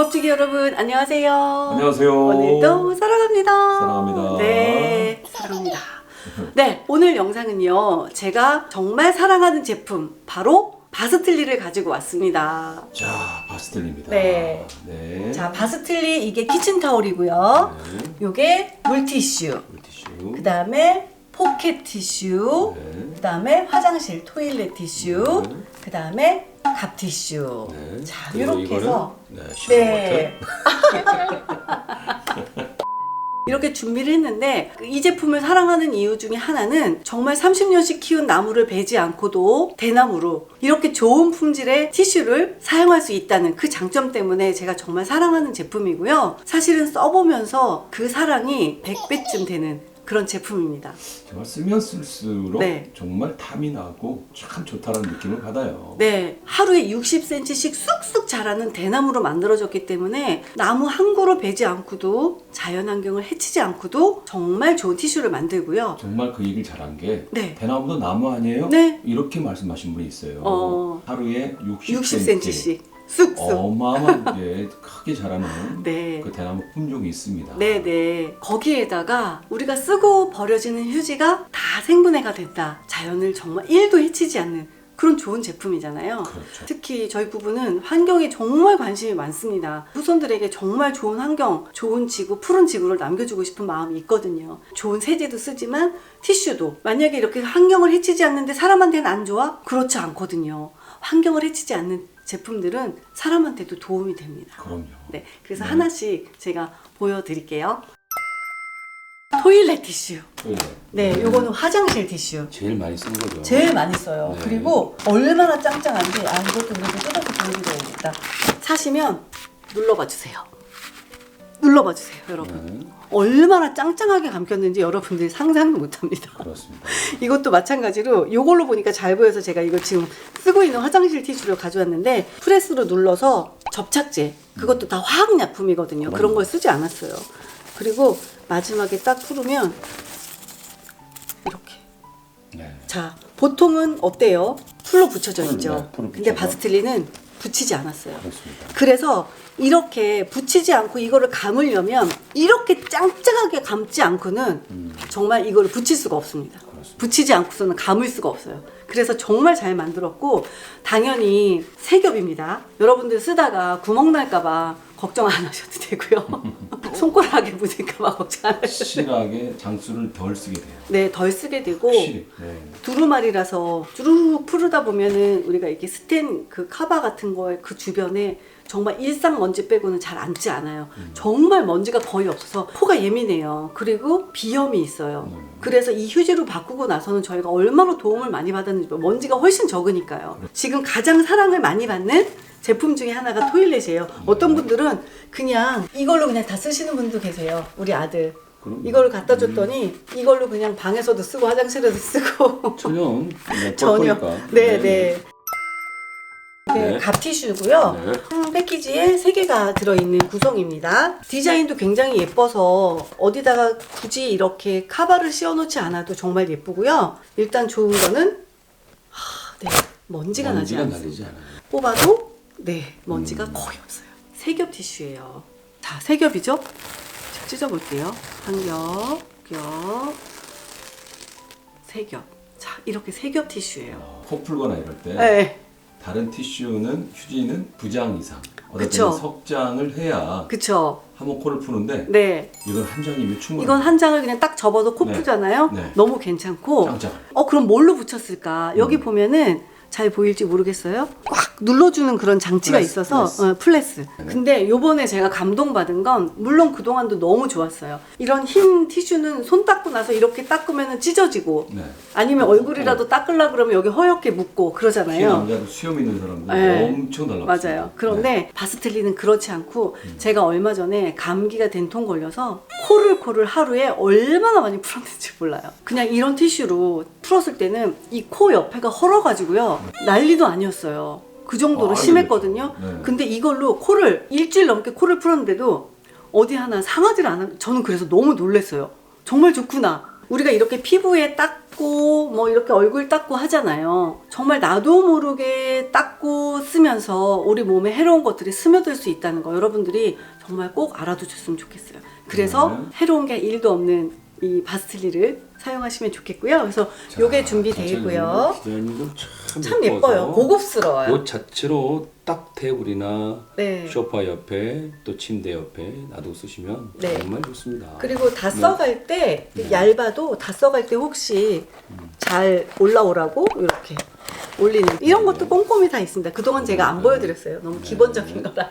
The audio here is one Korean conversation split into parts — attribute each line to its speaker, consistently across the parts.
Speaker 1: 법칙이 여러분 안녕하세요.
Speaker 2: 안녕하세요.
Speaker 1: 오늘도 사랑합니다.
Speaker 2: 사랑합니다.
Speaker 1: 네, 사랑합니다. 네, 오늘 영상은요. 제가 정말 사랑하는 제품 바로 바스틀리를 가지고 왔습니다.
Speaker 2: 자, 바스텔입니다.
Speaker 1: 네.
Speaker 2: 네.
Speaker 1: 자, 바스틀리 이게 키친 타올이고요.
Speaker 2: 네.
Speaker 1: 요게 물티슈.
Speaker 2: 물티슈.
Speaker 1: 그 다음에 포켓 티슈.
Speaker 2: 네.
Speaker 1: 그 다음에 화장실 토일렛 티슈.
Speaker 2: 네.
Speaker 1: 그 다음에 갑 티슈.
Speaker 2: 네.
Speaker 1: 자,
Speaker 2: 그리고
Speaker 1: 이렇게
Speaker 2: 이거는,
Speaker 1: 해서
Speaker 2: 네,
Speaker 1: 네. 이렇게 준비를 했는데 이 제품을 사랑하는 이유 중에 하나는 정말 30년씩 키운 나무를 베지 않고도 대나무로 이렇게 좋은 품질의 티슈를 사용할 수 있다는 그 장점 때문에 제가 정말 사랑하는 제품이고요. 사실은 써보면서 그 사랑이 100배쯤 되는 그런 제품입니다.
Speaker 2: 정말 쓰면 쓸수록
Speaker 1: 네.
Speaker 2: 정말 탐이 나고 참 좋다는 느낌을 받아요.
Speaker 1: 네, 하루에 60cm씩 쑥쑥 자라는 대나무로 만들어졌기 때문에 나무 한 그루 베지 않고도 자연환경을 해치지 않고도 정말 좋은 티슈를 만들고요.
Speaker 2: 정말 그 얘기를 잘한 게
Speaker 1: 네.
Speaker 2: 대나무도 나무 아니에요?
Speaker 1: 네.
Speaker 2: 이렇게 말씀하신 분이 있어요.
Speaker 1: 어.
Speaker 2: 하루에 60cm.
Speaker 1: 60cm씩 쑥쑥.
Speaker 2: 어마어마하게 크게 자라는
Speaker 1: 네.
Speaker 2: 그 대나무 품종이 있습니다.
Speaker 1: 네네. 거기에다가 우리가 쓰고 버려지는 휴지가 다 생분해가 된다. 자연을 정말 1도 해치지 않는 그런 좋은 제품이잖아요.
Speaker 2: 그렇죠.
Speaker 1: 특히 저희 부부는 환경에 정말 관심이 많습니다. 후손들에게 정말 좋은 환경, 좋은 지구, 푸른 지구를 남겨주고 싶은 마음이 있거든요. 좋은 세제도 쓰지만 티슈도 만약에 이렇게 환경을 해치지 않는데 사람한테는 안 좋아? 그렇지 않거든요. 환경을 해치지 않는 제품들은 사람한테도 도움이 됩니다.
Speaker 2: 그럼요.
Speaker 1: 네, 그래서
Speaker 2: 네.
Speaker 1: 하나씩 제가 보여드릴게요. 토일렛 티슈.
Speaker 2: 네.
Speaker 1: 네, 요거는 화장실 티슈.
Speaker 2: 제일 많이 쓴 거죠.
Speaker 1: 제일 많이 써요.
Speaker 2: 네.
Speaker 1: 그리고 얼마나 짱짱한지 아 이것도 우리도 뜯어서 보여드려야겠다. 사시면 눌러봐 주세요. 눌러봐 주세요, 여러분.
Speaker 2: 네,
Speaker 1: 얼마나 짱짱하게 감겼는지 여러분들이 상상도 못합니다.
Speaker 2: 그렇습니다.
Speaker 1: 이것도 마찬가지로 이걸로 보니까 잘 보여서 제가 이거 지금 쓰고 있는 화장실 티슈를 가져왔는데 프레스로 눌러서 접착제 그것도 다 화학 약품이거든요. 그런 걸 쓰지 않았어요. 그리고 마지막에 딱 풀으면 이렇게
Speaker 2: 네.
Speaker 1: 자 보통은 어때요? 풀로 붙여져
Speaker 2: 풀,
Speaker 1: 있죠.
Speaker 2: 네, 풀로
Speaker 1: 근데
Speaker 2: 붙여서.
Speaker 1: 바스틀리는 붙이지 않았어요.
Speaker 2: 그렇습니다.
Speaker 1: 그래서 이렇게 붙이지 않고 이거를 감으려면 이렇게 짱짱하게 감지 않고는
Speaker 2: 음.
Speaker 1: 정말 이거를 붙일 수가 없습니다.
Speaker 2: 그렇습니다.
Speaker 1: 붙이지 않고서는 감을 수가 없어요. 그래서 정말 잘 만들었고 당연히 세 겹입니다. 여러분들 쓰다가 구멍 날까봐 걱정 안 하셔도 되고요. 손가락에 묻을까 봐 걱정 안 하셔도 돼요.
Speaker 2: 실하게 장수를 덜 쓰게 돼요.
Speaker 1: 네, 덜 쓰게 되고
Speaker 2: 확실히. 네.
Speaker 1: 두루마리라서 쭈르륵 푸르다 보면은 우리가 이렇게 스텐 그 카바 같은 거에 그 주변에 정말 일상 먼지 빼고는 잘 앉지 않아요. 정말 먼지가 거의 없어서 코가 예민해요. 그리고 비염이 있어요.
Speaker 2: 음.
Speaker 1: 그래서 이 휴지로 바꾸고 나서는 저희가 얼마나 도움을 많이 받았는지 먼지가 훨씬 적으니까요. 지금 가장 사랑을 많이 받는 제품 중에 하나가 토일렛이에요. 어떤 분들은 그냥 이걸로 그냥 다 쓰시는 분도 계세요. 우리 아들.
Speaker 2: 그럼
Speaker 1: 이거를 갖다 줬더니 이걸로 그냥 방에서도 쓰고 화장실에도 쓰고
Speaker 2: 전혀 네,
Speaker 1: 전혀
Speaker 2: 뻔뻔하니까.
Speaker 1: 네, 네. 이게
Speaker 2: 네.
Speaker 1: 갑티슈고요.
Speaker 2: 네.
Speaker 1: 한 패키지에 세 개가 들어있는 구성입니다. 디자인도 굉장히 예뻐서 어디다가 굳이 이렇게 카바를 씌워놓지 않아도 정말 예쁘고요. 일단 좋은 거는 하, 네, 먼지가 나지
Speaker 2: 먼지가
Speaker 1: 않습니다.
Speaker 2: 날리지 않아요.
Speaker 1: 뽑아도 네 먼지가
Speaker 2: 음.
Speaker 1: 거의 없어요. 세 겹 티슈예요. 자, 세 겹이죠? 자, 찢어볼게요. 한 겹, 겹, 세 겹. 자, 이렇게 세 겹 티슈예요.
Speaker 2: 어, 코 풀거나 이럴 때
Speaker 1: 네,
Speaker 2: 다른 티슈는 휴지는 두장 이상, 어떨
Speaker 1: 그쵸.
Speaker 2: 때는 석 장을 해야
Speaker 1: 그쵸.
Speaker 2: 한번 코를 푸는데
Speaker 1: 네,
Speaker 2: 이건 한 장이면 충분해요.
Speaker 1: 이건 한 장을 그냥 딱 접어도 코
Speaker 2: 네.
Speaker 1: 푸잖아요.
Speaker 2: 네.
Speaker 1: 너무 괜찮고.
Speaker 2: 짱짱.
Speaker 1: 어, 그럼 뭘로 붙였을까? 여기
Speaker 2: 음.
Speaker 1: 보면은 잘 보일지 모르겠어요. 꽉 눌러주는 그런 장치가
Speaker 2: 플래스,
Speaker 1: 있어서
Speaker 2: 플래스.
Speaker 1: 어, 플래스.
Speaker 2: 네.
Speaker 1: 근데 요번에 제가 감동받은 건 물론 그동안도 너무 좋았어요. 이런 흰 티슈는 손 닦고 나서 이렇게 닦으면 찢어지고
Speaker 2: 네.
Speaker 1: 아니면 얼굴이라도 닦으려 그러면 여기 허옇게 묻고
Speaker 2: 키
Speaker 1: 그러잖아요.
Speaker 2: 남자도 수염 있는 사람들
Speaker 1: 네.
Speaker 2: 엄청. 네.
Speaker 1: 맞아요. 그런데 바스텔리는 그렇지 않고
Speaker 2: 음.
Speaker 1: 제가 얼마 전에 감기가 된통 걸려서 코를 코를 하루에 얼마나 많이 풀었는지 몰라요. 그냥 이런 티슈로 풀었을 때는 이 코 옆에가 헐어가지고요 난리도 아니었어요. 그 정도로
Speaker 2: 아,
Speaker 1: 심했거든요.
Speaker 2: 네.
Speaker 1: 근데 이걸로 코를 일주일 넘게 코를 풀었는데도 어디 하나 상하지를 않아. 저는 그래서 너무 놀랐어요. 정말 좋구나. 우리가 이렇게 피부에 닦고 뭐 이렇게 얼굴 닦고 하잖아요. 정말 나도 모르게 닦고 쓰면서 우리 몸에 해로운 것들이 스며들 수 있다는 거 여러분들이 정말 꼭 알아두셨으면 좋겠어요. 그래서
Speaker 2: 네.
Speaker 1: 해로운 게 1도 없는 이 바스틸리를 사용하시면 좋겠고요. 그래서
Speaker 2: 자,
Speaker 1: 요게 준비되어 있고요.
Speaker 3: 디자인도 참,
Speaker 1: 참 예뻐요. 고급스러워요.
Speaker 3: 옷 자체로 딱 테이블이나
Speaker 1: 네.
Speaker 3: 소파 옆에 또 침대 옆에 놔두고 쓰시면
Speaker 1: 네.
Speaker 3: 정말 좋습니다.
Speaker 1: 그리고 다
Speaker 3: 네.
Speaker 1: 써갈 때 얇아도 다 써갈 때 혹시 잘 올라오라고 이렇게 올리는 이런 것도 꼼꼼히 다 있습니다. 그동안 제가 안 보여드렸어요. 너무 기본적인 거라.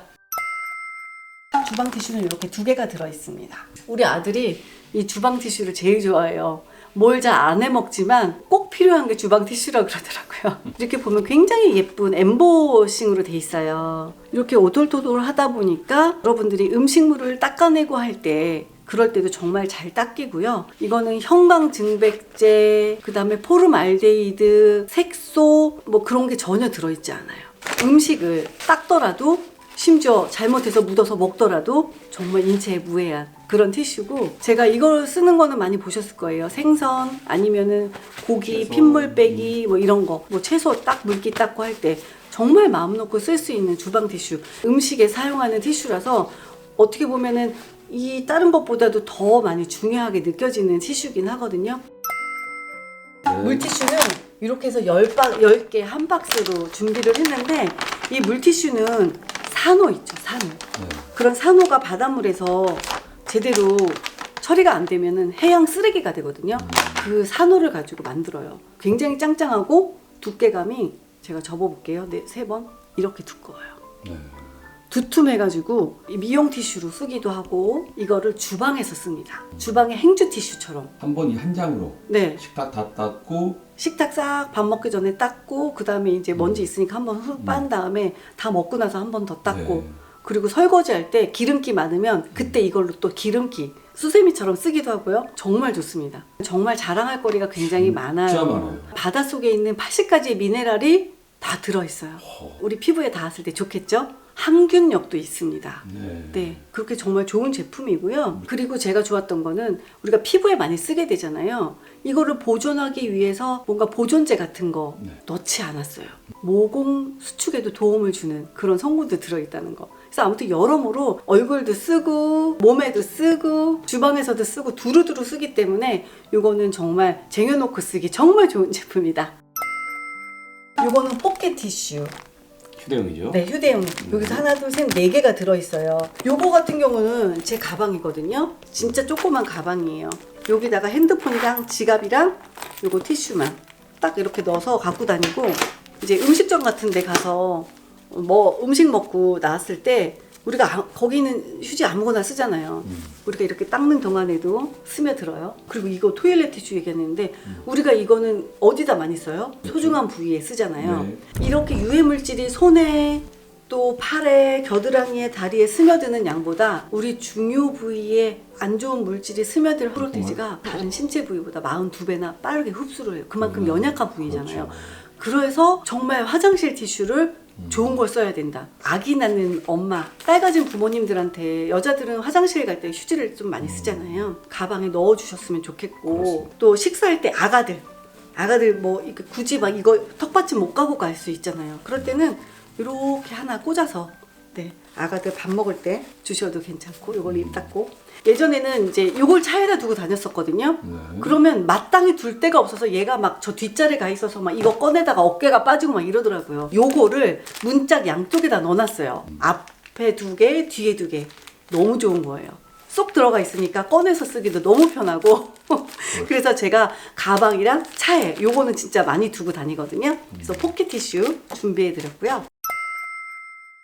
Speaker 1: 주방 티슈는 이렇게 두 개가 들어 있습니다. 우리 아들이 이 주방 티슈를 제일 좋아해요. 뭘 잘 안 해 먹지만 꼭 필요한 게 주방 티슈라 그러더라고요. 이렇게 보면 굉장히 예쁜 엠보싱으로 돼 있어요. 이렇게 오돌토돌 하다 보니까 여러분들이 음식물을 닦아내고 할 때 그럴 때도 정말 잘 닦이고요. 이거는 형광증백제, 그 다음에 포름알데히드, 색소, 뭐 그런 게 전혀 들어있지 않아요. 음식을 닦더라도 심지어 잘못해서 묻어서 먹더라도 정말 인체에 무해한 그런 티슈고 제가 이걸 쓰는 거는 많이 보셨을 거예요. 생선 아니면은 고기
Speaker 2: 채소.
Speaker 1: 핏물 빼기 뭐 이런 거 뭐 채소 딱 물기 닦고 할 때 정말 마음 놓고 쓸 수 있는 주방 티슈 음식에 사용하는 티슈라서 어떻게 보면은 이 다른 것보다도 더 많이 중요하게 느껴지는 티슈긴 하거든요.
Speaker 3: 네.
Speaker 1: 물티슈는 이렇게 해서 10박, 10개 한 박스로 준비를 했는데 이 물티슈는 산호 있죠, 산호.
Speaker 2: 네.
Speaker 1: 그런 산호가 바닷물에서 제대로 처리가 안 되면은 해양 쓰레기가 되거든요. 그 산호를 가지고 만들어요. 굉장히 짱짱하고 두께감이 제가 접어볼게요. 네, 세 번. 이렇게 두꺼워요.
Speaker 2: 네.
Speaker 1: 두툼해가지고 이 미용 티슈로 쓰기도 하고 이거를 주방에서 씁니다. 주방의 행주 티슈처럼.
Speaker 2: 한 번이 한 장으로
Speaker 1: 네.
Speaker 2: 식탁 다 닦고
Speaker 1: 식탁 싹 밥 먹기 전에 닦고 그 다음에 이제 먼지 있으니까 한번 훅빤 다음에 다 먹고 나서 한 번 더 닦고
Speaker 2: 네.
Speaker 1: 그리고 설거지 할 때 기름기 많으면 그때 이걸로 또 기름기 수세미처럼 쓰기도 하고요. 정말 좋습니다. 정말 자랑할 거리가 굉장히 많아요.
Speaker 2: 많아요.
Speaker 1: 바닷속에 있는 80가지의 미네랄이 다 들어있어요.
Speaker 2: 허.
Speaker 1: 우리 피부에 닿았을 때 좋겠죠? 항균력도 있습니다.
Speaker 2: 네.
Speaker 1: 네, 그렇게 정말 좋은 제품이고요. 그리고 제가 좋았던 거는 우리가 피부에 많이 쓰게 되잖아요. 이거를 보존하기 위해서 뭔가 보존제 같은 거
Speaker 2: 네.
Speaker 1: 넣지 않았어요. 모공 수축에도 도움을 주는 그런 성분도 들어있다는 거. 그래서 아무튼 여러모로 얼굴도 쓰고 몸에도 쓰고 주방에서도 쓰고 두루두루 쓰기 때문에 이거는 정말 쟁여놓고 쓰기 정말 좋은 제품이다. 이거는 포켓 티슈.
Speaker 3: 휴대용이죠.
Speaker 1: 네, 휴대용. 여기서 하나, 둘, 셋, 네 개가 들어있어요. 요거 같은 경우는 제 가방이거든요. 진짜 조그만 가방이에요. 여기다가 핸드폰이랑 지갑이랑 요거 티슈만 딱 이렇게 넣어서 갖고 다니고 이제 음식점 같은 데 가서 뭐 음식 먹고 나왔을 때 우리가 아- 거기는 휴지 아무거나 쓰잖아요. 우리가 이렇게 닦는 동안에도 스며들어요. 그리고 이거 토일렛 티슈 얘기했는데 우리가 이거는 어디다 많이 써요? 소중한 부위에 쓰잖아요.
Speaker 2: 네.
Speaker 1: 이렇게 유해 물질이 손에 또 팔에 겨드랑이에 다리에 스며드는 양보다 우리 중요 부위에 안 좋은 물질이 스며들 프로테이지가 다른 신체 부위보다 42배나 빠르게 흡수를 해요. 그만큼
Speaker 2: 음,
Speaker 1: 연약한 부위잖아요.
Speaker 2: 그렇죠.
Speaker 1: 그래서 정말 화장실 티슈를 좋은 걸 써야 된다. 아기 낳는 엄마, 딸 가진 부모님들한테 여자들은 화장실 갈 때 휴지를 좀 많이 쓰잖아요. 가방에 넣어 주셨으면 좋겠고
Speaker 2: 그렇습니다.
Speaker 1: 또 식사할 때 아가들 아가들 뭐 이렇게 굳이 막 이거 턱받침 못 가고 갈 수 있잖아요. 그럴 때는 이렇게 하나 꽂아서 네 아가들 밥 먹을 때 주셔도 괜찮고 이걸 입 닦고 예전에는 이제 이걸 차에다 두고 다녔었거든요.
Speaker 2: 네.
Speaker 1: 그러면 마땅히 둘 데가 없어서 얘가 막 저 뒷자리에 가 있어서 막 이거 꺼내다가 어깨가 빠지고 막 이러더라고요. 요거를 문짝 양쪽에다 넣어놨어요. 앞에 두 개, 뒤에 두 개. 너무 좋은 거예요. 쏙 들어가 있으니까 꺼내서 쓰기도 너무 편하고 그래서 제가 가방이랑 차에 요거는 진짜 많이 두고 다니거든요. 그래서 포켓 티슈 준비해 드렸고요.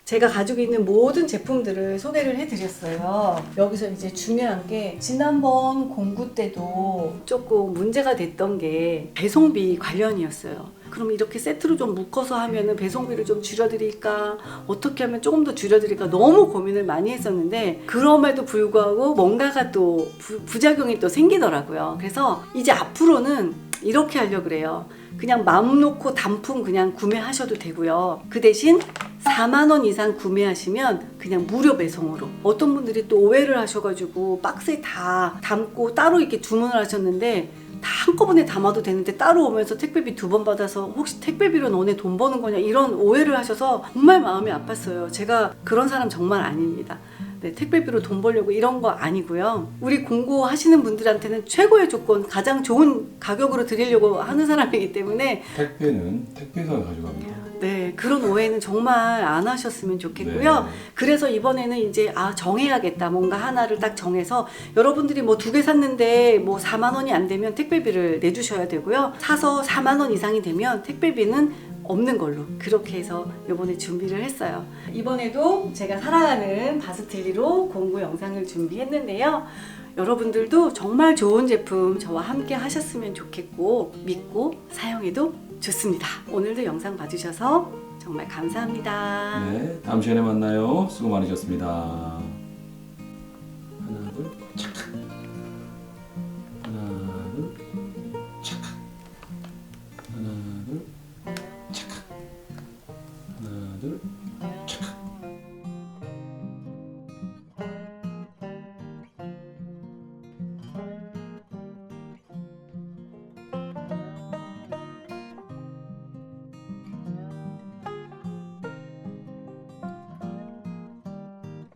Speaker 1: 제가 가지고 있는 모든 제품들을 소개를 해드렸어요. 여기서 이제 중요한 게 지난번 공구 때도 조금 문제가 됐던 게 배송비 관련이었어요. 그럼 이렇게 세트로 좀 묶어서 하면은 배송비를 좀 줄여드릴까? 어떻게 하면 조금 더 줄여드릴까? 너무 고민을 많이 했었는데 그럼에도 불구하고 뭔가가 또 부, 부작용이 또 생기더라고요. 그래서 이제 앞으로는 이렇게 하려고 그래요. 그냥 마음 놓고 단품 그냥 구매하셔도 되고요. 그 대신 4만 원 이상 구매하시면 그냥 무료 배송으로. 어떤 분들이 또 오해를 하셔가지고 박스에 다 담고 따로 이렇게 주문을 하셨는데 다 한꺼번에 담아도 되는데 따로 오면서 택배비 두 번 받아서 혹시 택배비로 너네 돈 버는 거냐 이런 오해를 하셔서 정말 마음이 아팠어요. 제가 그런 사람 정말 아닙니다. 네, 택배비로 돈 벌려고 이런 거 아니고요. 우리 공고하시는 분들한테는 최고의 조건, 가장 좋은 가격으로 드리려고 하는 사람이기 때문에
Speaker 2: 택배는 택배사가 가져갑니다.
Speaker 1: 네, 그런 오해는 정말 안 하셨으면 좋겠고요.
Speaker 2: 네.
Speaker 1: 그래서 이번에는 이제 아 정해야겠다 뭔가 하나를 딱 정해서 여러분들이 뭐 두 개 샀는데 뭐 4만 원이 안 되면 택배비를 내주셔야 되고요 사서 4만 원 이상이 되면 택배비는 없는 걸로 그렇게 해서 이번에 준비를 했어요 이번에도 제가 사랑하는 바스틸리로 공구 영상을 준비했는데요 여러분들도 정말 좋은 제품 저와 함께 하셨으면 좋겠고 믿고 사용해도 좋습니다 오늘도 영상 봐주셔서 정말 감사합니다.
Speaker 2: 네, 다음 시간에 만나요. 수고 많으셨습니다.
Speaker 3: 하나 둘 착.